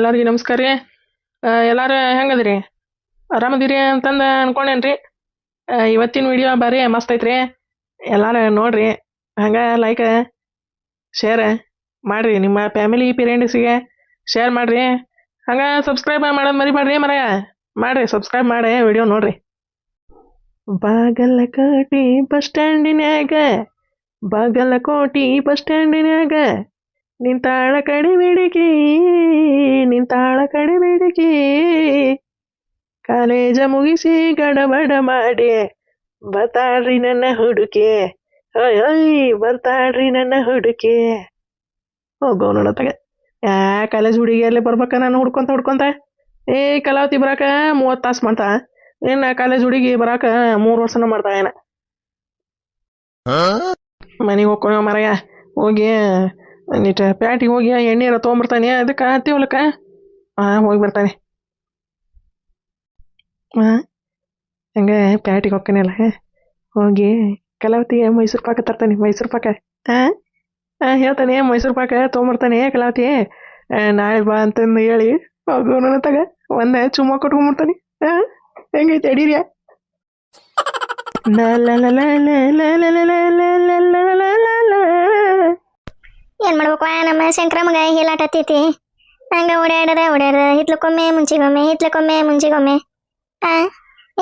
ಎಲ್ಲರಿಗೂ ನಮಸ್ಕಾರ ರೀ. ಎಲ್ಲಾರು ಹೆಂಗದ್ರಿ? ಆರಾಮದಿರಿ ಅಂತಂದು ಅನ್ಕೊಂಡೇನ್ರಿ. ಇವತ್ತಿನ ವಿಡಿಯೋ ಭಾರಿ ಮಸ್ತ್ ಐತ್ರಿ. ಎಲ್ಲಾರು ನೋಡ್ರಿ. ಹಂಗ ಲೈಕ್ ಶೇರ್ ಮಾಡ್ರಿ. ನಿಮ್ಮ ಫ್ಯಾಮಿಲಿ ಪೇರೆಂಟ್ಸಿಗೆ ಶೇರ್ ಮಾಡ್ರಿ. ಹಂಗ ಸಬ್ಸ್ಕ್ರೈಬ್ ಮಾಡೋದು ಮರಿಬೇಡ್ರಿ ಮರೆಯ. ಮಾಡ್ರಿ ಸಬ್ಸ್ಕ್ರೈಬ್ ಮಾಡಿ ವಿಡಿಯೋ ನೋಡ್ರಿ. ಬಾಗಲಕೋಟಿ ಬಸ್ ಸ್ಟ್ಯಾಂಡಿನ್ಯಾಗ ಬಾಗಲಕೋಟೆ ಬಸ್ ಸ್ಟ್ಯಾಂಡಿನ್ಯಾಗ ನಿಂತಾಳ ಕಡೆ ಬೇಡಿಕೆ ನಿಂತಾಳ ಕಡೆ ಬೇಡಿಕೆ. ಕಾಲೇಜ ಮುಗಿಸಿ ಗಡಬಡ ಮಾಡಿ ಬರ್ತಾಳ್ರಿ ನನ್ನ ಹುಡುಕೆ. ಓಯ್ ಓಯ್ ಬರ್ತಾಳ್ರಿ ನನ್ನ ಹುಡುಕೆ. ಹೋಗೋ ನೋಡತ್ತಾಗೆ ಯಾ ಕಾಲೇಜ್ ಹುಡುಗಿಯಲ್ಲಿ ಬರ್ಬೇಕ ನಾನು ಹುಡ್ಕೊಂತ ಹುಡ್ಕೊಂತ? ಏ ಕಲಾವತಿ ಬರಾಕ ಮೂವತ್ತು ತಾಸು ಮಾಡ್ತಾ. ಇನ್ನು ಕಾಲೇಜ್ ಹುಡುಗಿ ಬರಾಕ ಮೂರು ವರ್ಷನ ಮಾಡ್ತಾ ಏನ? ಮನೆಗೆ ಹೋಗ್ಕೊ ಮರಯ. ಹೋಗಿ ಒಂದಿಟ್ಟು ಪ್ಯಾಟಿಗೆ ಹೋಗಿ ಎಣ್ಣೆ ಎಲ್ಲ ತೊಗೊಂಬರ್ತಾನೆ ಅದಕ್ಕೆ ಹತ್ತಿವಲಕ್ಕ ಹಾಂ ಹೋಗಿ ಬರ್ತಾನೆ ಹಾಂ ಹಂಗೆ ಪ್ಯಾಟಿಗೆ ಹೋಗ್ತಾನಲ್ಲ ಹೋಗಿ ಕಲಾವತಿಗೆ ಮೈಸೂರು ಪಾಕ ತರ್ತಾನೆ ಮೈಸೂರು ಪಾಕ ಹಾಂ ಹಾಂ ಹೇಳ್ತಾನೆ ಮೈಸೂರು ಪಾಕ ತೊಗೊಂಬರ್ತಾನೆ ಕಲಾವತಿ ನಾಳೆ ಬಾ ಅಂತಂದು ಹೇಳಿ ನನ್ನ ತಗ ಒಂದೇ ಚುಮ್ಮ ಕೊಟ್ಕೊಂಬರ್ತಾನೆ ಹಾಂ ಹೆಂಗೈತೆ ಅಡೀರಿಯ ಲ ಲ ಲ ಲ ಲ ಲ ಲ ಲ ಲ ಲ ಲ ಲ ಲ ಲ ಲ. ಏನ್ ಮಾಡ್ಬೇಕು ನಮ್ಮ ಸಂಕ್ರಮಗ ಮಗ ಹೇಲಾಟತ್ತೈತಿ ಹಂಗ ಓಡಾಡದ ಓಡಾಡದ ಹಿತ್ಲಕ್ಕೊಮ್ಮೆ, ಮುಂಚಿಗೊಮ್ಮೆ ಹಿತ್ಲಕ್ಕೊಮ್ಮೆ, ಮುಂಚಿಗೊಮ್ಮೆ. ಆ,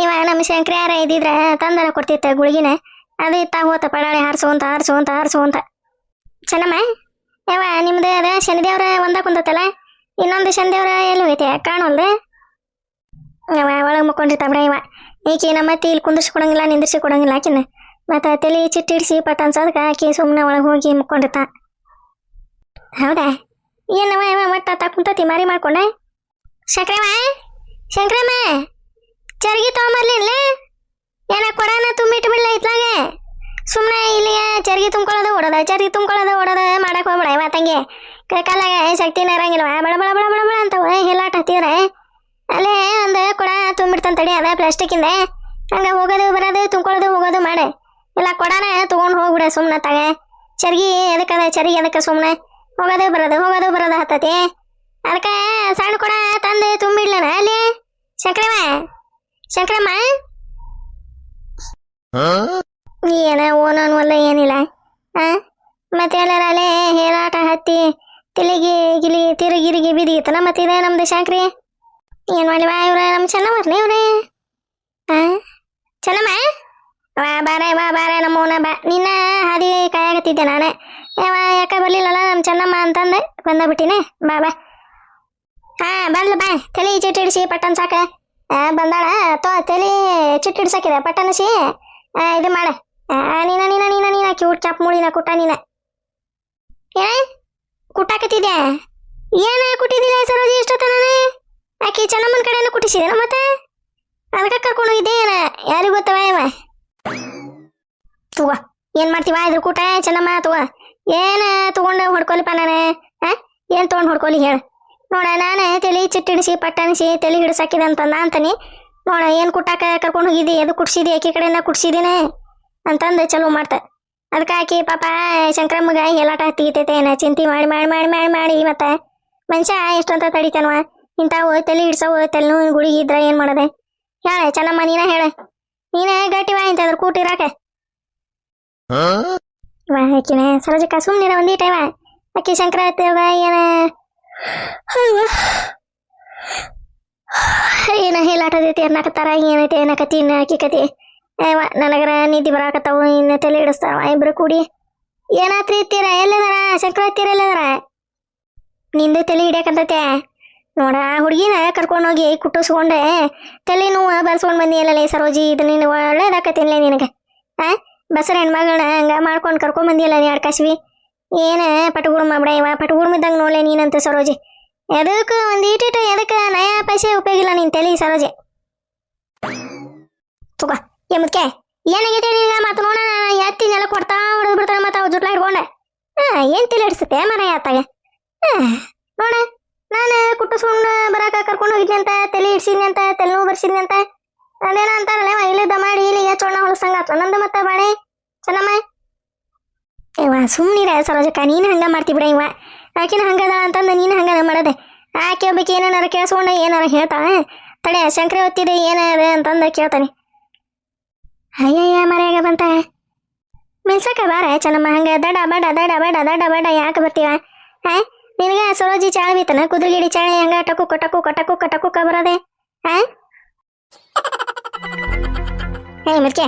ಇವ ನಮ್ಮ ಶಂಕರ ಯಾರ ಇದ್ದಿದ್ರ ತಂದನ ಕೊಡ್ತಿತ್ತ ಗುಳಿಗಿನ? ಅದು ಇತ್ತ ಹೋತ ಪಡಾಳೆ ಹಾರಿಸು ಅಂತ ಹಾರಿಸು ಅಂತ ಹಾರಿಸು ಅಂತ ಚೆನ್ನಮ್ಮ ಯಾವ ನಿಮ್ದು ಅದ ಶನಿದೇವ್ರ ಒಂದ ಕುಂತತ್ತಲ್ಲ ಇನ್ನೊಂದು ಶನಿದೇವ್ರ ಎಲ್ಲಿ ಹೋಗೈತೆ? ಕಾಣೋಲ್ದು? ಅವ ಒಳಗೆ ಮುಕ್ಕೊಂಡಿರ್ತಾವ ಬಿಡ ಇವ. ಈಕೆ ನಮ್ಮ ಅತ್ತಿ ಇಲ್ಲಿ ಕುಂದಿರ್ಸಿ ಕೊಡಂಗಿಲ್ಲ ನಿಂದಿರ್ಸಿ ಕೊಡಂಗಿಲ್ಲ ಆಕಿನ. ಮತ್ತೆ ತಲೆ ಚಿಟ್ಟಿಡಿಸಿ ಪಟ್ಟ ಅನ್ಸೋದಕ್ಕೆ ಆಕೆ ಸುಮ್ಮನೆ ಒಳಗೆ ಹೋಗಿ ಮುಕ್ಕೊಂಡಿರ್ತ ಹೌದಾ? ಏನವ ಇವ ಮಟ್ಟ ತಾ ಕುಂತತಿ ಮಾರಿ ಮಾಡ್ಕೊಂಡೆ? ಶಂಕ್ರಮ್ಮ ಶಂಕ್ರಮ್ಮ, ಚರ್ಗಿ ತೊಗೊಂಬರ್ಲಿಲ್ಲ ಏನ ಕೊಡನ ತುಂಬಿಟ್ಟು ಬಿಡ್ಲ ಇತ್ಲಾಗೆ? ಸುಮ್ಮನೆ ಇಲ್ಲಿಗೆ ಚರ್ಗಿ ತುಂಬ್ಕೊಳ್ಳೋದು ಓಡೋದ, ಚರ್ಗಿ ತುಂಬ್ಕೊಳ್ಳೋದು ಓಡೋದ ಮಾಡಕ್ ಹೋಗ್ಬೇಡ ಇವ ತಂಗಿ. ಕೈ ಕಾಲಾಗ ಶಕ್ತಿನ ಇರಂಗಿಲ್ವ ಬಳ ಬಳ ಬಳ ಬಳ ಬಳ ಅಂತವ ಹೆಲ್ಲಾಟ ಹತ್ತಿದ್ರೆ. ಅಲ್ಲೇ ಒಂದು ಕೊಡ ತುಂಬಿಡ್ತಾನ ತಡಿ, ಅದ ಪ್ಲಾಸ್ಟಿಕ್ಕಿಂದ ಹಂಗ ಹೋಗೋದು, ಬರೋದು, ತುಂಬ್ಕೊಳ್ಳೋದು, ಹೋಗೋದು ಮಾಡೆ. ಇಲ್ಲ ಕೊಡನ ತಗೊಂಡು ಹೋಗ್ಬಿಡ ಸುಮ್ಮನೆ ತಗ. ಚರ್ಗಿ ಎದಕ್ಕದ ಚರ್ಗಿ ಎದಕ್ಕೆ ಸುಮ್ಮನೆ ಹೋಗೋದು ಬರೋದು ಹೋಗೋದು ಬರೋದು ಹತ್ತತಿ ಅದಕ್ಕೆ ಸಣ್ಣ ಕೊಡ ತಂದು ತುಂಬಿಡ್ಲನ ಅಲ್ಲಿ? ಶಂಕರಮ್ಮ? ಶಂಕರಮ್ಮ? ಏನ ಓನೋನ್ ಒಲ್ಲ ಏನಿಲ್ಲ. ಆ? ಮತ್ತೆ ಎಲ್ಲರ ಅಲ್ಲೇ ಹೇಳಾಟ ಹತ್ತಿ ತಿಲಿಗಿ ಗಿಲಿ ತಿರುಗಿರಿಗಿ ಬಿದಿಗಿತ್ತಲ್ಲ ಮತ್ತೆ ಇದೆ ನಮ್ದು ಶಂಕ್ರಿ? ಏನ್ ಮಾಡಿವ ಇವ್ರ ನಮ್ ಚೆನ್ನಮ್ಮರ್ಲಿ ಇವ್ರೆ? ಆ? ಚೆನ್ನಮ್ಮ? ವಾ ಬಾರೆ ಬಾ ಬಾರೆ ನಮ್ಮವನ ಬಾ ನಿನ್ನ ಹಾದಿ ಕಾಯಾಗತ್ತಿದ್ದೆ ನಾನೇ. ಯಾವ ಯಾಕ ಬರ್ಲಿಲ್ಲಲ್ಲ ನಮ್ಮ ಚೆನ್ನಮ್ಮ ಅಂತಂದೆ. ಬಂದ ಬಿಟ್ಟಿನಿ ಬಾ ಬಾ. ಹಾ ಬಂದ್ಲು ಬಾ. ತಲೆ ಚಿಟ್ಟಿಡ್ಸಿ, ಪಟ್ಟನ್ ಸಾಕ. ಬಂದಾಳ. ತೋ, ತಲೆ ಚಿಟ್ಟಿಡ್ಸಾಕಿದೆ. ಪಟ್ಟನಸಿ ಇದು ಮಾಡ. ನೀನ ನೀನ ನೀನ ನೀನ ಕ್ಯೂಟ್ ಚಾಪ್ ಮುಳಿನ ಕುಟ್ಟ ನೀನ. ಏ ಕುಟ್ಟಾಕತ್ತಿದ್ಯಾ ಏನ ಕುಟ್ಟಿದಿಲ್ಲ ಸರೋಜಿ ಇಷ್ಟೊತ್ತನೇ ಆಕಿ ಚೆನ್ನಮ್ಮನ ಕಡೆಯಿಂದ ಕುಟ್ಟಿಸಿದೆ ಮತ್ತೆ? ಅದಕ್ಕೆ ಕರ್ಕೊಂಡು ಹೋಗಿದ್ದೆ ಏನ? ಯಾರಿಗೂ ಗೊತ್ತವ ಇವ ಏನ್ ಮಾಡ್ತೀವ ಇದ್ರ ಕೂಟ? ಚೆನ್ನಮ್ಮ, ತಗೋ. ಏನ ತಗೊಂಡ ಹೊಡ್ಕೊಲಿಪ್ಪ ನಾನು? ಆ? ಏನ್ ತಗೊಂಡ್ ಹೊಡ್ಕೊಲಿ ಹೇಳ. ನೋಡ, ನಾನು ತಲೆ ಚಿಟ್ಟಿಣಿಸಿ, ಪಟ್ಟಣಿಸಿ, ತಲೆ ಹಿಡಿಸಾಕಿದೆ ಅಂತಂದ ಅಂತಾನೆ. ನೋಡ, ಏನ್ ಕುಟ್ಟಾಕ ಕರ್ಕೊಂಡು ಹೋಗಿದ್ದಿ? ಅದು ಕುಡ್ಸಿದಿ ಆಕಿ ಕಡೆಯಿಂದ ಕುಡ್ಸಿದಿನೇ ಅಂತಂದು ಚಲೋ ಮಾಡ್ತ. ಅದಕ್ಕೆ ಆಕಿ, ಪಾಪ, ಶಂಕರಮ್ಮಗ ಎಲ್ಲಾಟ ತೀತೈತೆ ಏನ ಚಿಂತೆ ಮಾಡಿ ಮಾಡಿ ಮಾಡಿ ಮಾಡಿ ಮಾಡಿ ಮತ್ತೆ. ಮನುಷ್ಯ ಎಷ್ಟಂತ ತಡಿತಾನವ? ಇಂಥವು ತಲೆ ಹಿಡ್ಸವು ತಲೆ ಗುಡಿಗಿದ್ರ ಏನ್ ಮಾಡದೆ? ಹೇಳ, ಚೆನ್ನಮ್ಮ, ನೀನ ಹೇಳ. ನೀನೇ ಗಟ್ಟಿವ ಇಂಥದ್ರ ಕೂಟಿರಾಕ ವಾ ಆಕಿನ ಸರೋಜಕ್ಕ ಸುಮ್ಮನೆ ಒಂದೀಟವ ಆಕಿ ಶಂಕರಾಚಾರ್ಯ ಏನ? ಅಯ್ಯವ್ವ. ಏನ ಹೇಳಾಟದೈತಿ ಅನ್ನಕತ್ತಾರ? ಏನೈತಿ ಏನಕತಿ ಇನ್ನ ಆಕಿ ಕತಿ ಏವ ನನಗರ ನಿದ್ದೆ ಬರಾಕತ್ತಾವು, ಇನ್ನ ತಲೆ ಹಿಡಿಸ್ತಾವ, ಇಬ್ರು ಕೂಡಿ. ಏನಾತ್ರಿ ಇತ್ತೀರ? ಎಲ್ಲದಾರ? ಶಂಕರಾಚಾರ್ಯ ಎಲ್ಲದಾರ? ನಿಂದು ತಲೆ ಹಿಡಿಯಕಂತತೆ ನೋಡ, ಆ ಹುಡುಗಿನ ಕರ್ಕೊಂಡೋಗಿ ಕುಟ್ಟಿಸ್ಕೊಂಡೆ, ತಲೆ ನೋವು ಬರ್ಸ್ಕೊಂಡು ಬಂದಿ ಅಲ್ಲೇ ಸರೋಜಿ ಇದು ನೀನು ಒಳ್ಳೇದಾಕತಿನ್ಲೇ ನಿನಗೆ, ಆ? ಬಸರ ಹೆಣ್ಮಗಳನ್ನ ಹಂಗ ಮಾಡ್ಕೊಂಡು ಕರ್ಕೊಂಡ್ ಬಂದಿಲ್ಲ ನೀ ಅಡ್ಕಾಸ್ವಿ ಏನ ಪಟಗುಡ್ಮ ಬಿಡ ಇವ ಪಟಗುಡ್ಮ ಇದ್ದಂಗ ನೋಡ್ಲೆ ನೀನಂತ ಸರೋಜಿ. ಎದಕ್ಕೆ ಒಂದು ಈಟಿಟ್ಟು ಎದಕ್ಕೆ ನಯ ಪೈಸೆ ಉಪಯೋಗಿಲ್ಲ ಇಲ್ಲ ನಿನ್ ತಲೆ ಸರೋಜೆ. ತುಗ, ಏ ಮುದ್ಕೆ ಏನಾಗೈತೆ ನಿನಗ? ಮತ್ತೆ ನೋಡ ಎತ್ತಿನೆಲ್ಲ ಕೊಡ್ತಾ ಹೊಡೆದು ಬಿಡ್ತಾನೆ ಮತ್ತೆ ಅವ್ ಜುಟ್ಲ ಹಿಡ್ಕೊಂಡೆ. ಹಾ, ಏನ್ ತಲೆ ಹಿಡಿಸುತ್ತೆ ಮರ ಆತಾಗ ನೋಡ, ನಾನು ಕುಟ್ಟಿಸ್ಕೊಂಡು ಬರಾಕ ಕರ್ಕೊಂಡು ಹೋಗಿದ್ನಿ ಅಂತ, ತಲೆ ಹಿಡ್ಸಿದ್ನಿ ಅಂತ, ತಲೆ ನೋವು ಬರ್ಸಿದ್ನಿ ಅಂತ. ಅದೇನ ಅಂತಾರಲ್ಲ ಇಲ್ಲಿದ್ದ ಮಾಡಿ, ಇಲ್ಲಿಗೆ ಚೋಣ ಹೊಲಸಂಗ ಆತ್ಲ ನಂದು ಮತ್ತೆ ಬಾಳೆ ಚೆನ್ನಮ್ಮ? ಇವ ಸುಮ್ಮನಿರ ಸರೋಜಕ್ಕ, ನೀನು ಹಂಗ ಮಾಡ್ತಿ ಬಿಡ ಇವ. ಆಕಿನ ಹಂಗದ ಅಂತಂದ ನೀನು ಹಂಗದ ಮಾಡದೆ. ಆಕೆ ಒಬ್ಬಕ್ಕೆ ಏನಾರ ಕೇಳಿಸ್ಕೊಂಡು ಏನಾರ ಹೇಳ್ತಾಳೆ ತಡೆ ಶಂಕರ ಹೊತ್ತಿದೆ ಏನಾರ ಅಂತಂದ ಕೇಳ್ತಾನೆ. ಅಯ್ಯಯ್ಯ, ಮರ್ಯಾಗ ಬಂತ. ಮಿಲ್ಸಕ ಬಾರ, ಚೆನ್ನಮ್ಮ, ಹಂಗ ದಡ, ಬಡ ದಡ ಬಡ ದಡ, ಬಡ, ಯಾಕೆ ಬರ್ತೀವ? ಹಾ ನಿನಗೆ ಸರೋಜಿ ಚಾಳ ಬೀತನ? ಕುದುರೆಗಿಡಿ ಚಾಳೆ, ಹಂಗ ಟಕು ಕಟಕು ಕಟಕು ಕಟಕು ಕಬರದೆ ಹಾ ಹೇ ಮಿರ್ಕೆ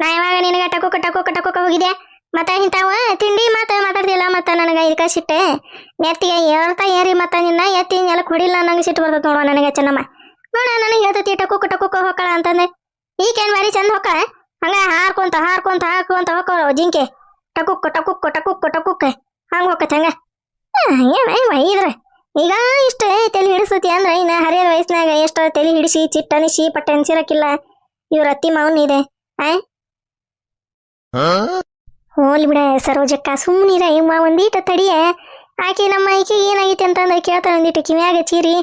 ನಾ ಯಾವಾಗ ನಿನಗ ಟಕು ಟಕು ಟಕು ಹೋಗಿದ್ಯಾ? ಮತ್ತ ಇಂತಾವ ತಿಂಡಿ ಮತ್ತ ಮಾತಾಡ್ತಿಲ್ಲ ಮತ್ತ ನನಗೆ ಇದಕ ಸಿಟ್ಟೆ ನೆತ್ತಿಗೆ ಏರ್ತ ಏರಿ ಮತ್ತ ನಿನ್ನ ಎತ್ತಿ ನೆಲಕ್ಕೆ ಹೊಡಿಲ್ಲ ನಂಗೆ ಸಿಟ್ಟು ಬರ್ತದ ನೋಡ ನನಗೆ ಚೆನ್ನಮ್ಮ. ನೋಡ, ನನಗೆ ಹೇಳ್ತತಿ, ಟಕು ಟಕು ಹೊಕ್ಕಳ ಅಂತಂದೆ. ಈಗೇನ್ ಬಾರಿ ಚಂದ ಹೊಕ್ಕಳ ಹಂಗ ಹಾರ್ಕೊಂತ ಹಾರ್ಕೊಂತ ಹಾರ್ಕೊಂತ ಹೊಕ್ಕಳ ಜಿಂಕೆ. ಟಕುಕ್ ಟಕುಕ್ ಟಕುಕ್ ಟಕುಕ್ ಹಂಗ ಹೊಕ್ಕತ್ ಹಂಗ. ಏನ ಇದ್ರ. ಈಗ ಇಷ್ಟ ತಲೆ ಹಿಡಿಸ್ತತಿ ಅಂದ್ರೆ ಇನ್ನ ಹರಿಯದ ವಯಸ್ಸಿನಾಗ ಎಷ್ಟ ತಲೆ ಹಿಡಿಸಿ ಚಿಟ್ಟನಿಸಿ ಪಟ್ಟ ಅನ್ಸಿರಕ್ಕಿಲ್ಲ ಇವ್ರ ಅತ್ತಿ ಮಾವನ್ ಇದೆ. ಆ? ಹೋಲಿ ಬಿಡ ಸರೋಜಕ್ಕ ಸುಮ್ಮನಿರ ಇಮ್ಮ ಒಂದೀಟ ತಡಿಯ ಆಕೆ ನಮ್ಮ ಈಕೆಗೆ ಏನಾಗೈತೆ ಅಂತಂದ್ರೆ ಕೇಳ್ತಾಳೆ ಒಂದೀಟ ಕಿವಿಯಾಗ ಚೀರಿ?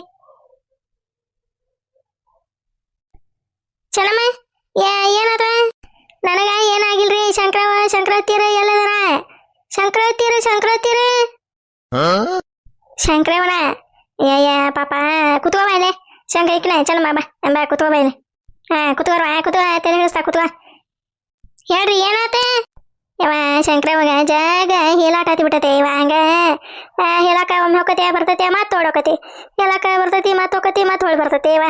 ಚೆನ್ನಮ್ಮ ಏನಾದ್ರ ಏನದ ನನಗ ಏನಾಗಿಲ್ರಿ ಶಂಕರವ ಶಂಕರತ್ತೀರ ಎಲ್ಲದರ? ಶಂಕರತ್ತೀರ ಶಂಕರತ್ತೀರ? ಶಂಕರವಣ? ಏ ಪಾಪ ಕುತ್ಕೋ ಬಾ ಇಲ್ಲಿ. ಶಂಕರ ಇಕ್ಕಣ ಚೆನ್ನಮ್ಮ ಬಾ ಬಾ ಕುತ್ಕೋ ಬಾ ಇಲ್ಲಿ. ಹಾ ಕುತ್ಕೋರ್ ಕುತ್ಕೋ. ತಲೆ ಹಿಡಿಸ್ತಾ ಕುತ್ಕೋ. ಹೇಳ್ರಿ ಏನಾತೆ? ಇವ ಶಂಕರವಾಗ ಜಾಗ ಹೇಲಾಟಾತಿ ಬಿಟ್ಟತೆ ಇವ ಹಂಗ? ಆ, ಹೇಳಾಕ ಒಮ್ಮೆ ಹೊಕ್ಕತಿ ಬರ್ತತಿ ಮತ್ತೆ ಓಡೋಕತಿ. ಹೇಳಾಕ ಬರ್ತತಿ ಮತ್ತೆ ಹೊಕ್ಕತಿ ಮತ್ತೆ ಹೊಳ್ ಬರ್ತತಿ ಇವ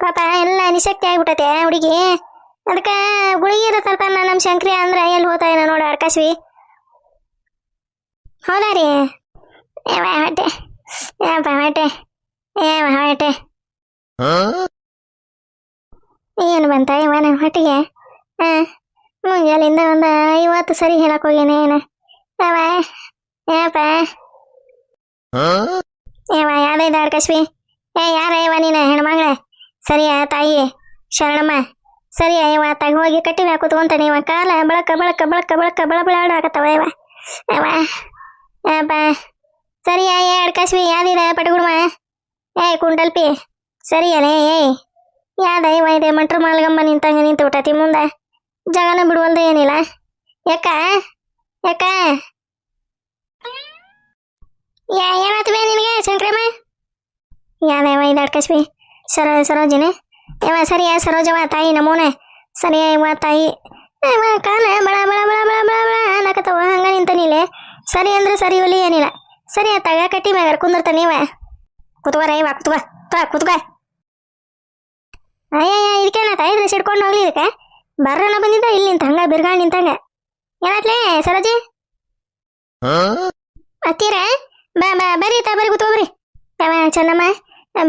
ಪಾಪ ಎಲ್ಲ ನಿಶಕ್ತಿ ಆಗಿಬಿಟ್ಟತೆ ಹುಡುಗಿ. ಅದಕ್ಕೆ ಗುಳಿಗೆ ತರ್ತಾನ ನಮ್ಮ ಶಂಕ್ರಿ ಅಂದ್ರೆ ಎಲ್ಲಿ ಹೋತಾ ನೋಡಿ ನೋಡ ಅಡ್ಕಾಶ್ವಿ ಹೌದಾ ರೀ? ಏವ ಹೊಟ್ಟೆ. ಏ ಹೊಟ್ಟೆ. ಏವ ಹೊಟ್ಟೆ. ಏನು ಬಂತ? ಇವ ನನ್ನ ಹೊಟ್ಟಿಗೆ? ಹಾ ಮುಂಜಾಲಿಂದ ಒಂದು ಐವತ್ತು ಸರಿ ಹೇಳಕ್ ಹೋಗೇನೆ ಏನು? ಯಾವ ಏಪ ಏವ ಯಾವ್ದೈದ ಅಡ್ಕಶ್ವಿ ಏ ಯಾರ ಇವ ನೀನ ಹೆಣ್ಮಗಳ? ಸರಿಯ ತಾಯಿ ಶರಣಮ್ಮ. ಸರಿ ಇವ ತಾಗಿ ಹೋಗಿ ಕಟ್ಟಿ ಮ್ಯಾಗ ಕೂತ್ಕೊಂತಾನೆ ಇವ ಕಾಲ ಬಳಕ ಬಳಕ ಬಳಕ ಬಳಕ ಬಳ ಬಳ ಇವ. ಯಾವ ಯಾಪ ಸರಿಯ ಏ ಅಡ್ಕಶ್ವಿ ಯಾವ್ದಿದೆ ಪಟಗುಡ್ಮ? ಏ ಕುಂಟಲ್ಪಿ. ಸರಿಯಲೇ ಏಯ್ ಇವ ಇದೆ ಮಂಟ್ರ ಮಾಲ್ಗಮ್ಮ ನಿಂತಂಗ ನಿಂತು ಬಿಟ್ಟತಿ ಮುಂದೆ. ಜಗನ ಬಿಡುವಲ್ದು ಏನಿಲ್ಲ. ಯಾಕ? ಯಾಕ? ಯಾ ಬೇ ನಿನಗೆ, ಶಂಕ್ರಮ್ಮ? ಯಾವ್ಯಾವ ಇದು ಅಡ್ಕಸ್ವಿ ಸರ, ಸರೋಜಿನಿ. ಯಾವ ಸರಿಯ ಸರೋಜವ ತಾಯಿ, ನಮೂನೆ. ಸರಿಯ ಇವ ತಾಯಿ. ಕಾನ, ಬಳ ಬಳ ಬಳ ಬಳ ಬಳ ಬಳ ಅನ್ನಕತ್ತವ ಹಂಗ ನಿಂತನಿಲೆ ಸರಿ ಅಂದ್ರೆ ಸರಿ ಒಲಿ ಏನಿಲ್ಲ. ಸರಿ ತಗ, ಕಟ್ಟಿ ಮ್ಯಾಗ ಕುಂದಿರ್ತಾನೆ ಇವ ಕುತ್ಕೋರ ಇವ ಕುತ್ಕೋ. ತಾ ಕುತ್ಕೋ. ಅಯ್ಯಯ್ಯ ಕೈ ಇದ್ರೆ ಸಿಡ್ಕೊಂಡು ಹೋಗ್ಲಿ ಇದಕ್ಕೆ. ಬರ್ರನ ಬಂದಿದ್ದ ಇಲ್ಲಿ ನಿಂತ ಹಂಗ ಬಿರ್ಗಾಳ್ ನಿಂತಂಗ. ಏನಾತ್ಲೇ ಸರೋಜಿ? ಅತ್ತೀರ ಬಾ ಬಾ ಬರ್ರಿ ತಾ ಬರ್ರಿ ಕೂತ್ಕೊಬ್ರಿ ಯಾವ ಚೆನ್ನಮ್ಮ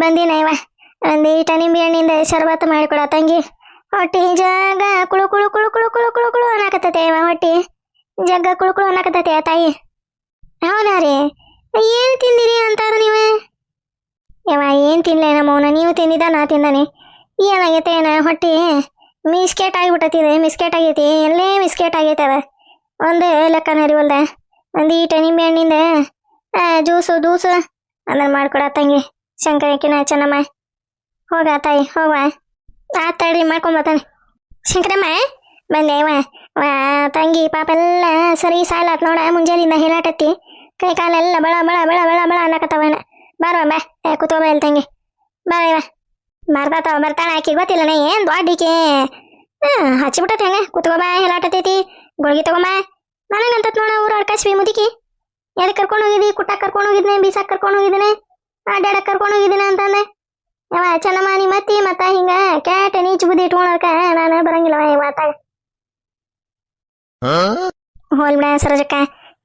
ಬಂದಿನ ಇವ. ಒಂದು ಈಟ ನಿಂಬೆ ಹಣ್ಣಿಂದ ಶರ್ಬತ್ ಮಾಡಿಕೊಡ ತಂಗಿ. ಹೊಟ್ಟಿ ಜಗ ಕುಳು ಕುಳು ಕುಳು ಕುಳು ಕುಳು ಕುಳು ಕುಳು ಅನ್ನಕತ್ತತೆ ಇವ ಹೊಟ್ಟಿ. ಜಗ್ಗ ಕುಳು ಕುಳು ಅನ್ನಕತ್ತತೆ ತಾಯಿ. ಹೌದಾ ರೀ? ಏನು ತಿಂದಿರಿ ಅಂತಾರ ನೀವೇ? ಯವ ಏನು ತಿನ್ಲೇ ನೀವು ತಿಂದಿದ್ದ ನಾ ತಿಂದಾನೆ. ಏನಾಗೈತೆ ಏನ ಹೊಟ್ಟಿ ಮಿಸ್ಕೇಟ್ ಆಗಿಬಿಟ್ಟತಿದೆ ಮಿಸ್ಕೇಟ್ ಆಗೈತಿ. ಎಲ್ಲೇ ಮಿಸ್ಕೇಟ್ ಆಗೈತೆ ಅದ ಒಂದು ಲೆಕ್ಕ ನರಿವಲ್ದ ಒಂದು ಈ ನಿಂಬೆ ಹಣ್ಣಿಂದ ಜ್ಯೂಸು ದೂಸು ಅದನ್ನ ಮಾಡ್ಕೊಡ ತಂಗಿ. ಶಂಕರಕ್ಕಿನ ಚೆನ್ನಮ್ಮ. ಹೋಗ ತಾಯಿ, ಹೋಗ. ಆ, ತಡ್ರಿ ಮಾಡ್ಕೊಂಬತ್ತಾನೆ ಶಂಕರಮ್ಮ ಬಂದೆ ವಾ ವಾ ತಂಗಿ, ಪಾಪ ಎಲ್ಲ ಸರಿ ಸಾಯ್ಲಾತ್ ನೋಡ ಮುಂಜಾನಿಂದ ಹೇಳಾಟತ್ತಿ ಕೈ ಕಾಲೆಲ್ಲ ಬಳ ಬಳ ಬಳ ಬಳ ಬಳ ಅನ್ನಕತ್ತವನ ಬಾರವ ಬಾ ಏ, ಕೂತ್ಕೋ ತಂಗಿ. ಬಾ ಇವ ಬರ್ತಾವ ಬರ್ತಾಳ ಆಕಿ ಗೊತ್ತಿಲ್ಲನ ಏನ್ ದೊಡ್ಡಿಕೆ ಹಚ್ಚಿಬಿಟ್ಟತ್ ಹೆಂಗ? ಕುತ್ಕೋ ಬಾ ಹೇಳಾಟತೈತಿ ಗುಳ್ಗಿ ತಗೊಂಬ ನನಗಂತತ್ ನೋಡ ಊರ ಅಡ್ಕಾಶ್ವಿ ಮುದಿಕಿ. ಎದಕ್ಕೆ ಕರ್ಕೊಂಡು ಹೋಗಿದ್ದಿ ಕುಟ್ಟಕ್ಕೆ ಕರ್ಕೊಂಡು ಹೋಗಿದ್ನೆ, ಬೀಸಾಕ್ ಕರ್ಕೊಂಡು ಹೋಗಿದ್ದೀನಿ ಅಡ್ಡಾಡಕ್ ಕರ್ಕೊಂಡು ಹೋಗಿದ್ದೀನ ಅಂತಂದೆ. ಯಾವ ಚೆನ್ನಮ್ಮ ನೀ ಮತ್ತಿ ಮತ್ತ ಹಿಂಗ ಕ್ಯಾಟ್ ನೀಚ್ ಬುದ್ಧಿ ಇಟ್ಕೊಳಕ ನಾನು ಬರಂಗಿಲ್ಲವ ಇವತ್ತಾಗ ಹೋಲ್ ಬಿಡ ಸರೋಜಕ್ಕ.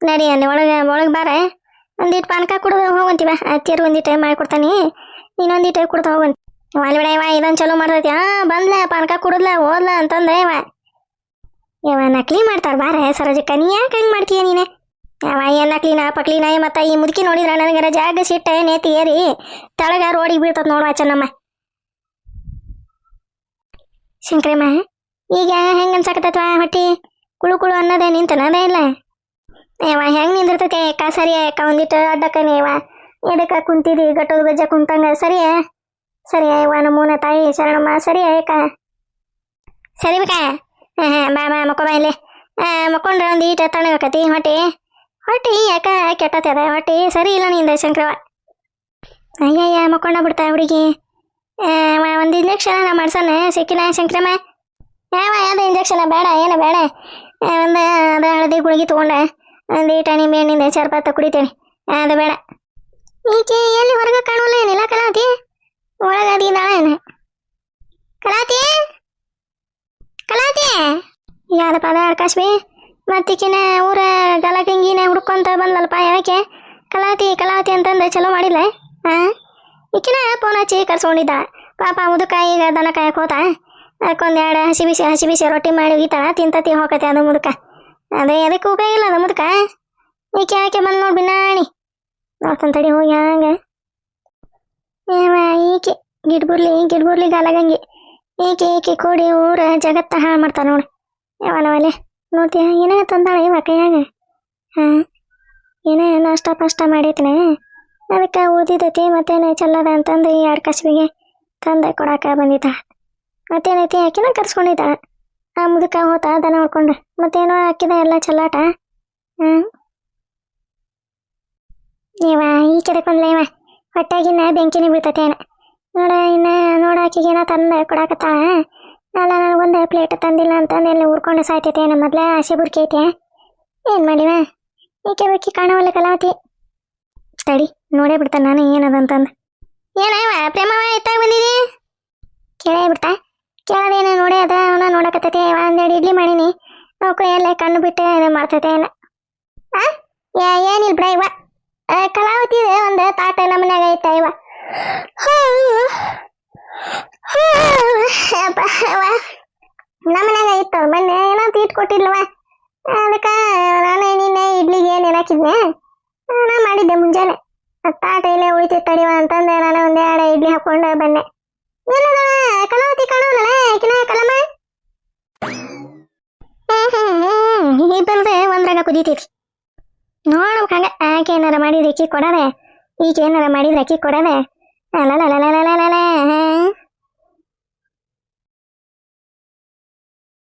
ನಡಿ, ಅಲ್ಲಿ ಒಳಗೆ ಒಳಗೆ ಬಾರ. ಒಂದಿಟ್ಟು ಪಾನಕ ಕುಡ್ದು ಹೋಗಂತೀವ. ಅತ್ತಿಯರು ಒಂದಿಟ್ಟು ಮಾಡ್ಕೊಡ್ತಾನೆ ಇನ್ನೊಂದಿಟ್ಟು ಕುಡ್ದು ಹೋಗಂತ. ಅಲ್ಲಿ ಬಿಡ ಇದೊಂದು ಚಲೋ ಮಾಡ್ತೈತಿ. ಹಾ, ಬಂದ್ಲ, ಪಾನಕ ಕುಡಿದ್ಲ ಓದ್ಲ ಅಂತಂದ್ರೆ ಇವ. ಇವ ನಕಲಿ ಮಾಡ್ತಾರ ಬಾರೆ, ಸರೋಜಕ್ಕ, ನೀ ಯಾಕೆ ಹಂಗೆ ಮಾಡ್ತೀಯ ನೀನೆ? ಯಾವ ಏನ್ ನಕ್ಲಿನ ಪಕ್ಲಿನ ಮತ್ತ ಈ ಮುದುಕಿ ನೋಡಿದ್ರ ನನಗರ ಜಾಗ ಸಿಟ್ಟ ನೇತಿ ಏರಿ ತಳಗ ರೋಡಿಗೆ ಬೀಳ್ತದ ನೋಡುವ ಚೆನ್ನಮ್ಮ. ಶಂಕರಮ್ಮ, ಈಗ ಹೆಂಗ ಅನ್ಸಕತ್ತತ್ವ ಹೊಟ್ಟಿ? ಕುಳು ಕುಳು ಅನ್ನೋದೇ ನಿಂತನದೇ ಇಲ್ಲ. ಏವ ಹೆಂಗ್ ನಿಂದಿರ್ತೈತೆ ಅಕ್ಕ, ಸರಿಯ ಅಕ್ಕ ಒಂದಿಟ್ಟು ಅಡ್ಡಕ್ಕನೇವ ಎದಕ್ಕ ಕುಂತಿದಿ ಗಟ್ಟದ ಗಜ್ಜ ಕುಂತಂಗ, ಸರಿಯ? ಸರಿಯ ಇವ ನಮ್ಮೂನ ತಾಯಿ ಶರಣಮ್ಮ ಸರಿಯ ಅಕ್ಕ ಸರಿ ಬೇಕ ಹಾ ಹಾ ಬಾ ಬಾ ಮಕ್ಕೋ ಬಾ ಇಲ್ಲಿ ಆ, ಮಕ್ಕೊಂಡ್ರೆ ಒಂದು ಈಟ ತಣ್ಣಗಕತಿ ಹೊಟ್ಟಿ ಹೊಟ್ಟಿ ಯಾಕ ಕೆಟ್ಟತದ ಹೊಟ್ಟಿ ಸರಿ ಇಲ್ಲ ನಿಂದ ಶಂಕರವ ಅಯ್ಯಯ್ಯ ಮಕ್ಕೊಂಡ ಬಿಡ್ತಾ ಹುಡುಗಿ ಒಂದು ಇಂಜೆಕ್ಷನ್ ನಾ ಮಾಡ್ಸೋಣ ಸಿಕ್ಕಿಲ್ಲ ಶಂಕ್ರಮ್ಮ ಯಾವ ಯಾವ್ದು ಇಂಜೆಕ್ಷನ್ ಬೇಡ ಏನು ಬೇಡ ಆ, ಒಂದು ಅದು ಹಳದಿ ಗುಳಿಗೆ ತೊಗೊಂಡೆ ಒಂದು ಈಟ ನಿಂಬೆ ಹಣ್ಣಿಂದ ಚರ್ಬತ್ತ ಕುಡಿತೇನೆ ಅದು ಬೇಡ ಈಚೆ ಎಲ್ಲಿ ಹೊರಗೆ ಕಾಣುವಲ್ಲ ಏನಿಲ್ಲ ಕಲಾವತಿ ಒಳಗೆ ಕಲಾತಿ? ಕಲಾತಿ? ಯಾರಪ್ಪ ಅದ ಆಕಾಶ್ವಿ ಮತ್ತಿಕಿನ ಊರ ಗಲಗಂಗಿನ ಹುಡ್ಕೊಂತ ಬಂದಲ್ಪ ಯಾಕೆ? ಕಲಾತಿ ಕಲಾವತಿ ಅಂತಂದು ಚಲೋ ಮಾಡಿಲ್ಲ ಹಾ ಈಕಿನ ಫೋನ್ ಹಚ್ಚಿ ಕರ್ಸ್ಕೊಂಡಿದ್ದ. ಪಾಪ ಮುದುಕ ಈಗ ದನ ಕಾಯಕ್ ಹೋತ ಅದಕ್ಕೊಂದೆರಡು ಹಸಿ ಬಿಸಿ ಹಸಿ ಬಿಸಿ ರೊಟ್ಟಿ ಮಾಡಿ ಒಗಿತಾಳ ತಿಂತತಿ ಹೋಗತ್ತೆ ಅದು ಮುದುಕ. ಅದೇ ಅದಕ್ಕೆ ಉಪಯೋಗಿಲ್ಲ ಅದು ಮುದುಕ. ಈಕೆ ಯಾಕೆ ಬಂದು ನೋಡಿ ಬಿನ್ನಾಣಿ? ನೋಡ್ತಾನೆ ಹೋಗಿ ಹಂಗ. ಏವ ಈಕೆ ಗಿಡ್ಬುರ್ಲಿ ಗಿಡ್ಬುರ್ಲಿ ಗಲಗಂಗಿ? ಈಕೆ ಈಕೆ ಕೂಡಿ ಊರ ಜಗತ್ತ ಹಾಳು ಮಾಡ್ತಾರ ನೋಡಿ. ಯಾವನವಲೆ ನೋಡ್ತೀಯ? ಏನ ತಂದಾಳೆ ಇವ ಕೈಯಾಗ? ಹಾಂ? ಏನೇ ನಾಷ್ಟ ಪಾಷ್ಟ ಮಾಡಿದ್ನೆ? ಅದಕ್ಕೆ ಓದಿದೈತಿ ಮತ್ತೇನೆ ಚಲ್ಲದ ಅಂತಂದು ಈ ಎರಡು ಕಸಬಿಗೆ ತಂದೆ ಕೊಡಾಕ ಬಂದಿದ್ದ. ಮತ್ತೇನೈತಿ? ಆಕಿನ ಕರ್ಸ್ಕೊಂಡಿದ್ದ. ಆ ಮುದುಕ ಹೋತ ದನ ಹೊಡ್ಕೊಂಡು, ಮತ್ತೇನೋ ಹಾಕಿದ ಎಲ್ಲ ಚಲ್ಲಾಟ? ಹ್ಞೂ ಇವ ಈ ಕೆದಕೊಂದ್ಲ ಇವ? ಹೊಟ್ಟಾಗಿನ ಬೆಂಕಿನ ಬೀಳ್ತತೇನ. ನೋಡ, ಇನ್ನ ನೋಡ ತಂದು ಕೊಡಾಕತ್ತಾಳ. ಅಲ್ಲ ನನಗೊಂದು ಪ್ಲೇಟ್ ತಂದಿಲ್ಲ ಅಂತಂದು ಎಲ್ಲ ಉರ್ಕೊಂಡು ಸಾಯ್ತೈತೇನ ಮೊದ್ಲ ಆಸೆ ಬುರ್ಕಿ ಐತೆ. ಏನು ಮಾಡಿವ? ಈಕೆ ಬೇಕಿ ಕಾಣವಲ್ಲ ಕಲಾವತಿ. ತಡಿ, ನೋಡೇ ಬಿಡ್ತಾನೆ ನಾನು ಏನದಂತಂದು. ಏನವ ಪ್ರೇಮವ, ಎತ್ತಾಗ ಬಂದಿದಿ? ಕೇಳೇ ಬಿಡ್ತಾ? ಕೇಳೋದೇನು ನೋಡಿ ಅದ, ಅವನ ನೋಡಕತ್ತೈತೆ. ಒಂದೆರಡು ಇಡ್ಲಿ ಮಾಡೀನಿ. ಅವಕ್ಕೂ ಎಲ್ಲ ಕಣ್ಣು ಬಿಟ್ಟು ಇದು ಮಾಡ್ತೈತೆ ಏನ ಏನಿಲ್ಲ ಬಿಡ ಇವ? ಕಲಾವತಿ ಇದೆ ಒಂದು ತಾಟ ನಮ್ಮ ಮನ್ಯಾಗ ಐತ, ಇವ. ನಮ್ಮ ಮನ್ಯಾಗ ಇತ್ತು ಮೊನ್ನೆ ಏನಂತ ಇಟ್ಟು ಕೊಟ್ಟಿಲ್ವ ಅದಕ್ಕೆ ನಾನು ನಿನ್ನೆ ಇಡ್ಲಿಗೆ ಏನು ಹಾಕಿದ್ನೆ ನಾನು ಮಾಡಿದ್ದೆ ಮುಂಜಾನೆ. ತಾಟ ಇಲ್ಲೇ ಉಳಿತೈತೆ ತಡಿವ ಅಂತಂದೆ, ನಾನು ಒಂದೆರಡು ಇಡ್ಲಿ ಹಾಕೊಂಡು ಬಂದೆ. ಏನದ ಕಲಾವತಿ ಕಾಣೋಲ್ಲ ಕಿನ ಕಲಮ? ಇಬ್ಬರದೇ ಒಂದ್ರಾಗ ಕುದೀತೈತಿ ನೋಡ್ಬೇಕು ಹಂಗ ಆಕೆ ಏನಾರ ಮಾಡಿದ್ರೆ ಅಕ್ಕಿ ಕೊಡದೆ ಈಕೆ ಏನಾರ ಮಾಡಿದ್ರೆ ಅಕ್ಕಿ ಕೊಡದೆ ಅಲಲಲಲಲಲಲ